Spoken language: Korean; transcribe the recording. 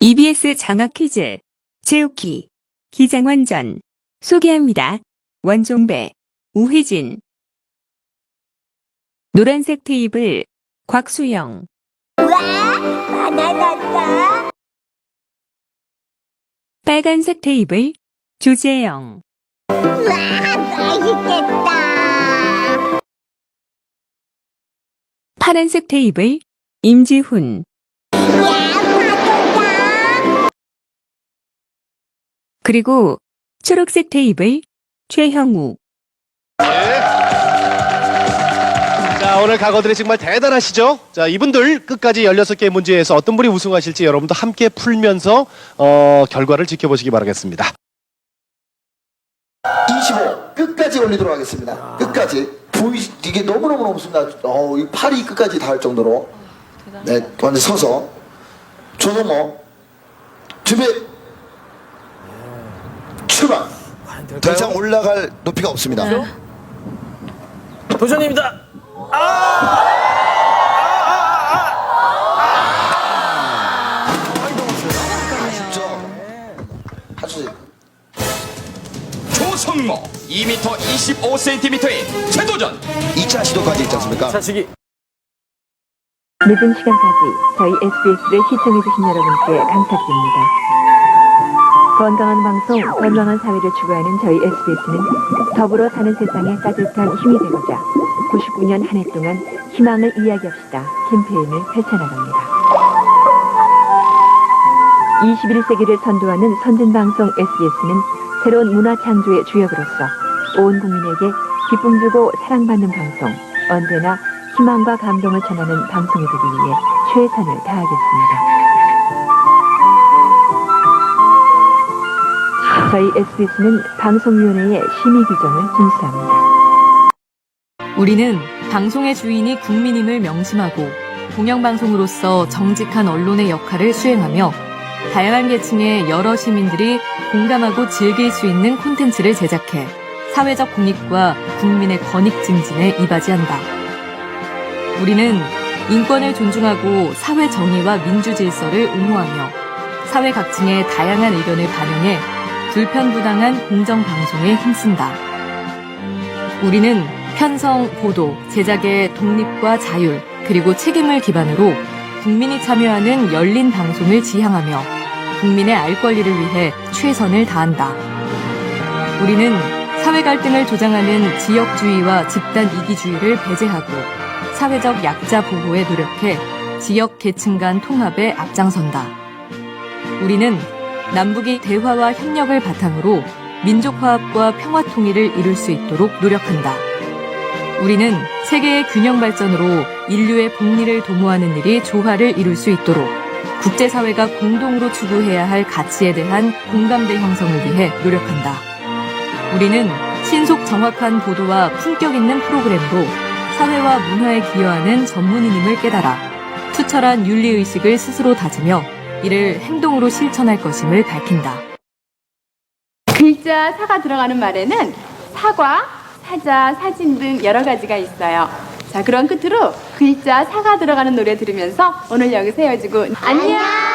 EBS 장학 퀴즈 제우키 기장원전 소개합니다. 원종배 우혜진 노란색 테이블 곽수영 바나나다. 빨간색 테이블 조재영 맛있겠다. 파란색 테이블 임지훈 야, 그리고 초록색 테이블 최형우. 자, 오늘 각오들이 정말 대단하시죠? 자, 이분들 끝까지 16개 문제에서 어떤 분이 우승하실지 여러분도 함께 풀면서 어, 결과를 지켜보시기 바라겠습니다. 25 끝까지 올리도록 하겠습니다. 끝까지. 보이 이게 너무너무 너무 순간 어, 이 팔이 끝까지 닿을 정도로. 네 완전 서서. 조성모 준비 출발 더 이상 올라갈 높이가 없습니다. 도전입니다. 아쉽죠? 하수 조성모 2m 25cm의 재도전. 2차 시도까지 있지 않습니까? 차치기 늦은 시간까지 저희 SBS를 시청해주신 여러분께 감사드립니다. 건강한 방송, 건강한 사회를 추구하는 저희 SBS는 더불어 사는 세상에 따뜻한 힘이 되고자 99년 한 해 동안 희망을 이야기합시다 캠페인을 펼쳐나갑니다. 21세기를 선도하는 선진방송 SBS는 새로운 문화 창조의 주역으로서 온 국민에게 기쁨 주고 사랑받는 방송, 언제나 희망과 감동을 전하는 방송이 되기 위해 최선을 다하겠습니다. 저희 SBS는 방송위원회의 심의 규정을 준수합니다. 우리는 방송의 주인이 국민임을 명심하고 공영방송으로서 정직한 언론의 역할을 수행하며 다양한 계층의 여러 시민들이 공감하고 즐길 수 있는 콘텐츠를 제작해 사회적 공익과 국민의 권익 증진에 이바지한다. 우리는 인권을 존중하고 사회 정의와 민주 질서를 옹호하며 사회 각층의 다양한 의견을 반영해 불편부당한 공정방송에 힘쓴다. 우리는 편성, 보도, 제작의 독립과 자율, 그리고 책임을 기반으로 국민이 참여하는 열린 방송을 지향하며 국민의 알 권리를 위해 최선을 다한다. 우리는 사회 갈등을 조장하는 지역주의와 집단 이기주의를 배제하고 사회적 약자 보호에 노력해 지역 계층 간 통합에 앞장선다. 우리는 남북이 대화와 협력을 바탕으로 민족 화합과 평화 통일을 이룰 수 있도록 노력한다. 우리는 세계의 균형 발전으로 인류의 복리를 도모하는 일이 조화를 이룰 수 있도록 국제사회가 공동으로 추구해야 할 가치에 대한 공감대 형성을 위해 노력한다. 우리는 신속 정확한 보도와 품격 있는 프로그램으로 사회와 문화에 기여하는 전문인임을 깨달아 투철한 윤리의식을 스스로 다지며 이를 행동으로 실천할 것임을 밝힌다. 글자 사가 들어가는 말에는 사과, 사자, 사진 등 여러 가지가 있어요. 자, 그런 끝으로 글자 사가 들어가는 노래 들으면서 오늘 여기서 헤어지고 안녕!